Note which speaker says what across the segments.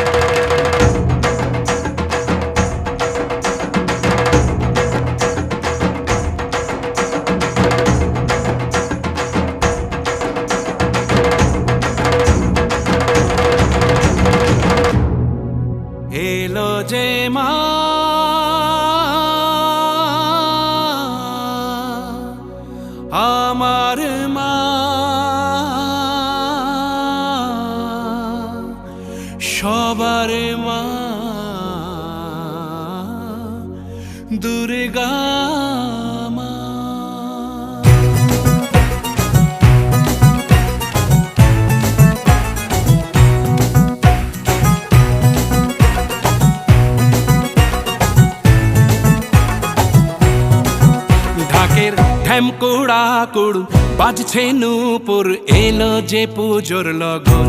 Speaker 1: এলো সবার মা। দুর্গা ঢাকের ঢ্যামকুড়া কুড় বাজছে নূপুর এলো যে পুজোর লগন।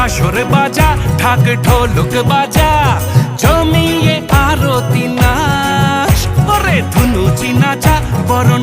Speaker 1: কাসর বাজা ঢাক ঢোলক বাজা জমিয়ে আরতি নাচ ওরে ধুনুচি নাচা বরণ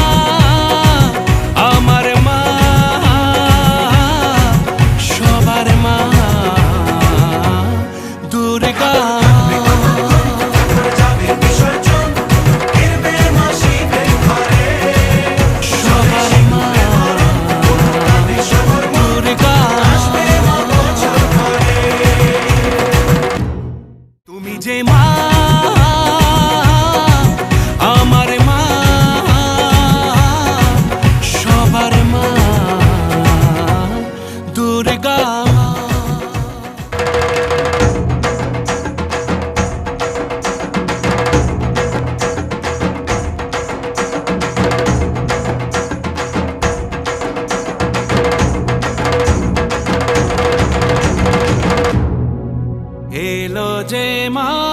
Speaker 1: এলো যে মা